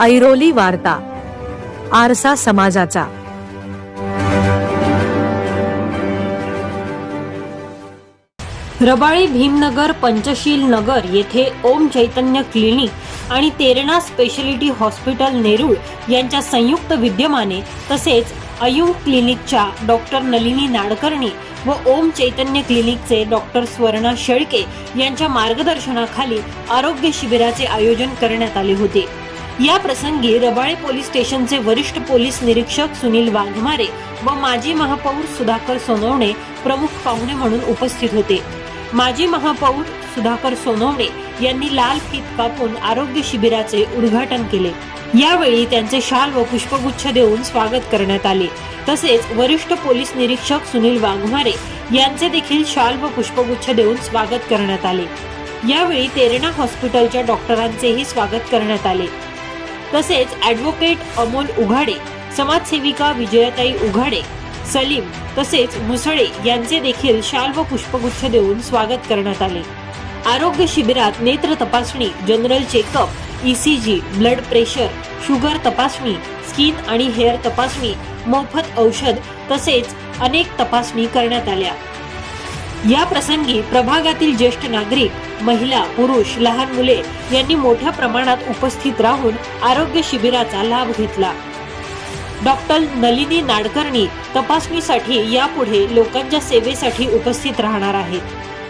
ऐरोली वार्ता आरसा समाजाचा. रबाळी भीमनगर पंचशील नगर येथे ओम चैतन्य क्लिनिक आणि तेरणा स्पेशलिटी हॉस्पिटल नेरूळ यांच्या संयुक्त विद्यमाने तसेच अयुम क्लिनिकच्या डॉक्टर नलिनी नाडकर्णी व ओम चैतन्य क्लिनिकचे डॉक्टर स्वर्णा शेळके यांच्या मार्गदर्शनाखाली आरोग्य शिबिराचे आयोजन करण्यात आले होते. या प्रसंगी रबाळे पोलीस स्टेशनचे वरिष्ठ पोलीस निरीक्षक सुनील वाघमारे व माजी महापौर सुधाकर सोनवणे प्रमुख पाहुणे म्हणून उपस्थित होते. माजी महापौर सुधाकर सोनवणे यांनी लाल फीत कापून आरोग्य शिबिराचे उद्घाटन केले. यावेळी त्यांचे शाल व पुष्पगुच्छ देऊन स्वागत करण्यात आले. तसेच वरिष्ठ पोलीस निरीक्षक सुनील वाघमारे यांचे देखील शाल व पुष्पगुच्छ देऊन स्वागत करण्यात आले. यावेळी तेरणा हॉस्पिटलच्या डॉक्टरांचेही स्वागत करण्यात आले. तसेच ॲडव्होकेट अमोल उघाडे समाजसेविका विजयाताई उघाडे सलीम तसेच मुसळे यांचे देखील शाल व पुष्पगुच्छ देऊन स्वागत करण्यात आले. आरोग्य शिबिरात नेत्र तपासणी general checkup ECG blood pressure sugar तपासणी स्किन आणि हेअर तपासणी मोफत औषध तसेच अनेक तपासणी करण्यात आल्या. या प्रसंगी प्रभागातील ज्येष्ठ नागरिक महिला पुरुष लहान मुले यांनी मोठ्या प्रमाणात उपस्थित राहून आरोग्य शिबिराचा लाभ घेतला. डॉक्टर नलिनी नाडकर्णी तपासणीसाठी यापुढे लोकांच्या सेवेसाठी उपस्थित राहणार आहेत.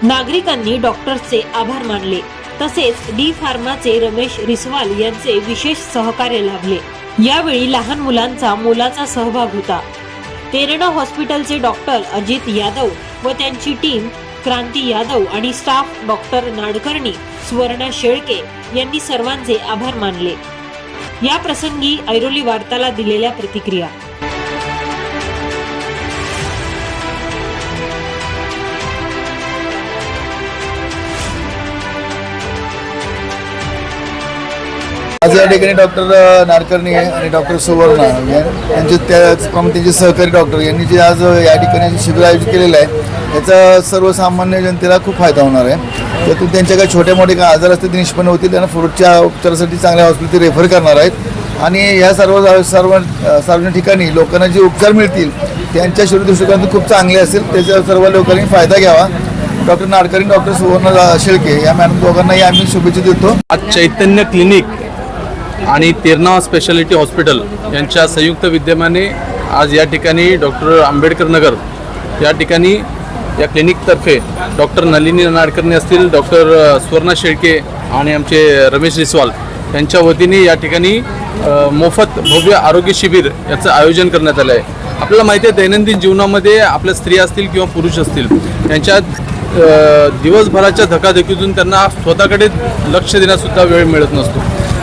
नागरिकांनी डॉक्टर्सचे आभार मानले. तसेच डी फार्माचे रमेश रिसवाल यांचे विशेष सहकार्य लाभले. यावेळी लहान मुलांचा मोलाचा सहभाग होता. तेरणा हॉस्पिटलचे डॉक्टर अजित यादव व त्यांची टीम क्रांती यादव आणि स्टाफ डॉक्टर नाडकर्णी सुवर्णा शेळके यांनी सर्वांचे आभार मानले. या प्रसंगी ऐरोली वार्ताला दिलेल्या प्रतिक्रिया. आज या ठिकाणी डॉक्टर नाडकर्णी आणि डॉक्टर सुवर्ण यांचे त्याचप्रमाणे त्यांचे सहकारी डॉक्टर यांनी जे आज या ठिकाणी जे शिबिर आयोजित केलेलं आहे याचा सर्वसामान्य जनतेला खूप फायदा होणार आहे. त्यातून त्यांच्या काही छोटे मोठे काही आजार असतील ते निष्पन्न होतील. त्यांना पुढच्या उपचारासाठी चांगल्या हॉस्पिटल रेफर करणार आहेत. आणि या सर्व सर्व सार्वजनिक ठिकाणी लोकांना जे उपचार मिळतील त्यांच्या शरीर दृष्टिकोनातून खूप चांगले असेल त्याचा सर्व लोकांनी फायदा घ्यावा. डॉक्टर नाडकर्णी डॉक्टर सुवर्ण शेळके या मॅडम दोघांनाही आम्ही शुभेच्छा देतो. आज चैतन्य क्लिनिक आणि तेरणा स्पेशालिटी हॉस्पिटल यांच्या संयुक्त विद्यमाने आज या ठिकाणी डॉक्टर आंबेडकर नगर या ठिकाणी या क्लिनिकतर्फे डॉक्टर नलिनी नाडकर्णी असतील डॉक्टर सुवर्णा शेळके आणि आमचे रमेश रिसवाल यांच्या वतीने या ठिकाणी मोफत भव्य आरोग्य शिबिर याचं आयोजन करण्यात आलं आहे आपल्याला माहिती आहे दैनंदिन जीवनामध्ये आपल्या स्त्रिया असतील किंवा पुरुष असतील त्यांच्या दिवसभराच्या धकाधकीतून त्यांना स्वतःकडे लक्ष देण्यासुद्धा वेळ मिळत नसतो.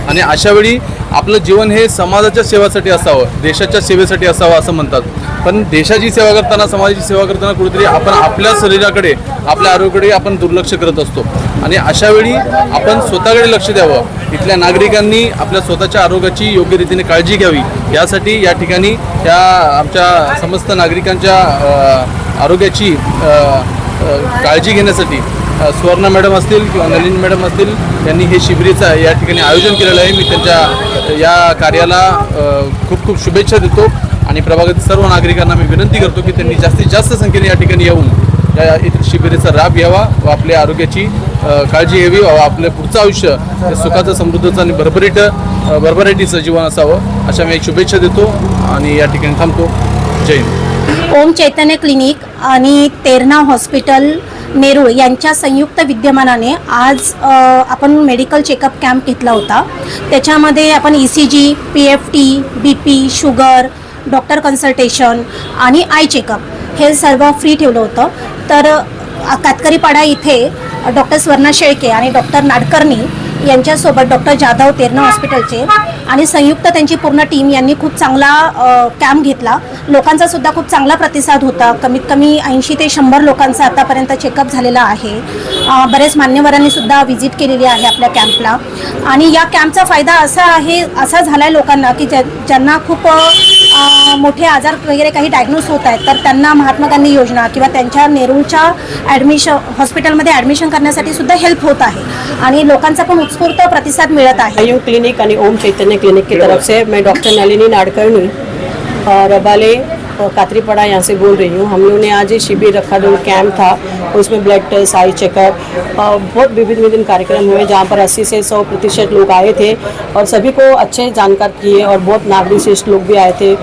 आणि अशावेळी आपलं जीवन हे समाजाच्या सेवासाठी असावं देशाच्या सेवेसाठी असावं असं म्हणतात. पण देशाची सेवा करताना समाजाची सेवा करताना कुठेतरी आपण आपल्या शरीराकडे आपल्या आरोग्याकडे आपण दुर्लक्ष करत असतो. आणि अशावेळी आपण स्वतःकडे लक्ष द्यावं. इथल्या नागरिकांनी आपल्या स्वतःच्या आरोग्याची योग्य रीतीने काळजी घ्यावी. यासाठी या ठिकाणी या आमच्या समस्त नागरिकांच्या आरोग्याची काळजी घेण्यासाठी सुवर्णा मॅडम असतील किंवा नलिन मॅडम असतील यांनी हे शिबिरीचं या ठिकाणी आयोजन केलेलं आहे. मी त्यांच्या या कार्याला खूप खूप शुभेच्छा देतो आणि प्रभागातील सर्व नागरिकांना मी विनंती करतो की त्यांनी जास्तीत जास्त संख्येने या ठिकाणी येऊन या इतर राब लाभ घ्यावा व आपल्या आरोग्याची काळजी घ्यावी व आपलं पुढचं आयुष्य सुखाचं समृद्धचं आणि भरभरीट भरभराटीचं जीवन असावं अशा मी एक शुभेच्छा देतो आणि या ठिकाणी थांबतो. जय हिंद. ओम चैतन्य क्लिनिक आणि तेरणा हॉस्पिटल नेरूळ यांच्या संयुक्त विद्यमानाने आज आपण मेडिकल चेकअप कॅम्प घेतला होता. त्याच्यामध्ये आपण E C G P F T B P sugar doctor consultation आणि आय चेकअप हे सर्व फ्री ठेवलं होतं. तर कातकरीपाडा इथे डॉक्टर स्वर्णा शेळके आणि डॉक्टर नाडकर्णी यांच्यासोबत डॉक्टर जाधव तेरणा हॉस्पिटलचे आणि संयुक्त त्यांची पूर्ण टीम यांनी खूप चांगला कॅम्प घेतला. लोकांचा सुद्धा खूप चांगला प्रतिसाद होता. कमीत कमी ऐंशी ते शंभर लोकांचा आतापर्यंत चेकअप झालेला आहे. बरेच मान्यवरांनी सुद्धा व्हिजिट केलेली आहे आपल्या कॅम्पला आणि या कॅम्पचा फायदा असा आहे असा झाला आहे लोकांना की ज्या ज्यांना खूप मोठे आजार वगैरे काही डायग्नोस होत आहेत तर त्यांना महात्मा गांधी योजना किंवा त्यांच्या नेरूळच्या ॲडमिशन हॉस्पिटलमध्ये ॲडमिशन करण्यासाठी सुद्धा हेल्प होत आहे. आणि लोकांचा पण उत्स्फूर्त प्रतिसाद मिळत आहे. आयु क्लिनिक आणि ओम चैतन्य क्लिनिक की तरफ से मैं डॉक्टर नलिनी नाडकर्णी रबाले कातरीपड़ा यहाँ से बोल रही हूँ। हम लोगों ने आज ये शिविर रखा, जो कैंप था, उसमें ब्लड टेस्ट आई चेकअप बहुत विभिन्न विभिन्न कार्यक्रम हुए, जहाँ पर 80 से 100 प्रतिशत लोग आए थे और सभी को अच्छे जानकार किए और बहुत नागरिक श्रेष्ठ लोग भी आए थे।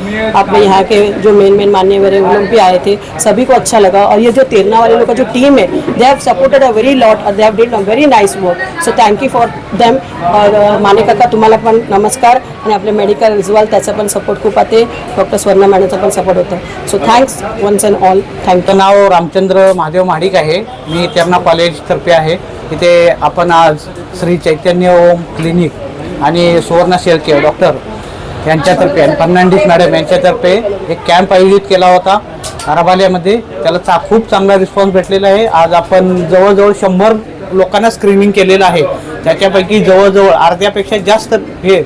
में यहाँ के जो मेन मेन मान्यवर है, वो लोग भी आए थे। सभी को अच्छा लगा और ये जो तेरना वाले लोग का जो टीम है they have supported a very lot और they have did a very nice work so thank you for them और माने काका तुम्हाला पण नमस्कार. आणि आपले मेडिकल विज्युअल त्याचा पण सपोर्ट खूप आहे. डॉक्टर स्वर्णा मॅडमचा पण सपोर्ट होतं. So thanks once and all thank you नाव रामचंद्र महादेव महाडिक आहे. मी त्यांना कॉलेजतर्फे आहे. इथे आपण आज श्री चैतन्य ओम क्लिनिक आणि सुवर्णा शेळके डॉक्टर यांच्यातर्फे आणि फर्नांडिस मॅडम यांच्यातर्फे एक कॅम्प आयोजित केला होता. आराबाल्यामध्ये त्याला चा खूप चांगला रिस्पॉन्स भेटलेला आहे. आज आपण जवळजवळ शंभर लोकांना स्क्रीनिंग केलेलं आहे. त्याच्यापैकी जवळजवळ अर्ध्यापेक्षा जास्त हे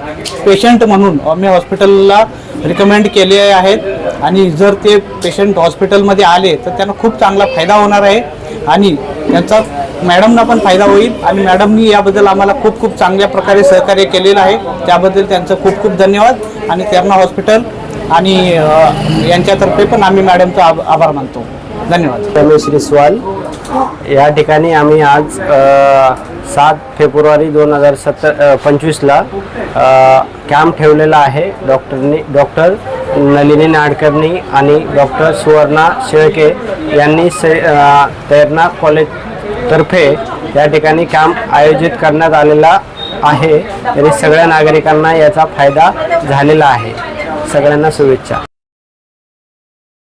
पेशंट म्हणून आम्ही हॉस्पिटलला रिकमेंड केले आहेत आणि जर ते पेशंट हॉस्पिटलमध्ये आले तर त्यांना खूप चांगला फायदा होणार आहे. आणि त्यांचा मॅडमना पण फायदा होईल. आणि मॅडमनी याबद्दल आम्हाला खूप खूप चांगल्या प्रकारे सहकार्य केलेलं आहे. त्याबद्दल त्यांचं खूप खूप धन्यवाद. आणि त्यांना हॉस्पिटल आणि यांच्यातर्फे पण आम्ही मॅडमचा आभ- आभार मानतो. धन्यवाद. रमेश सवाल. या ठिकाणी आम्ही आज सात फेब्रुवारी दोन हजार सत्तर पंचवीसला कॅम्प ठेवलेला आहे. डॉक्टरनी डॉक्टर नलिनी नाडकर्णी आणि डॉक्टर सुवर्णा शेळके यांनी से तैरना कॉलेजतर्फे या ठिकाणी कॅम्प आयोजित करण्यात आलेला आहे. तरी सगळ्या नागरिकांना याचा फायदा झालेला आहे. सगळ्यांना शुभेच्छा.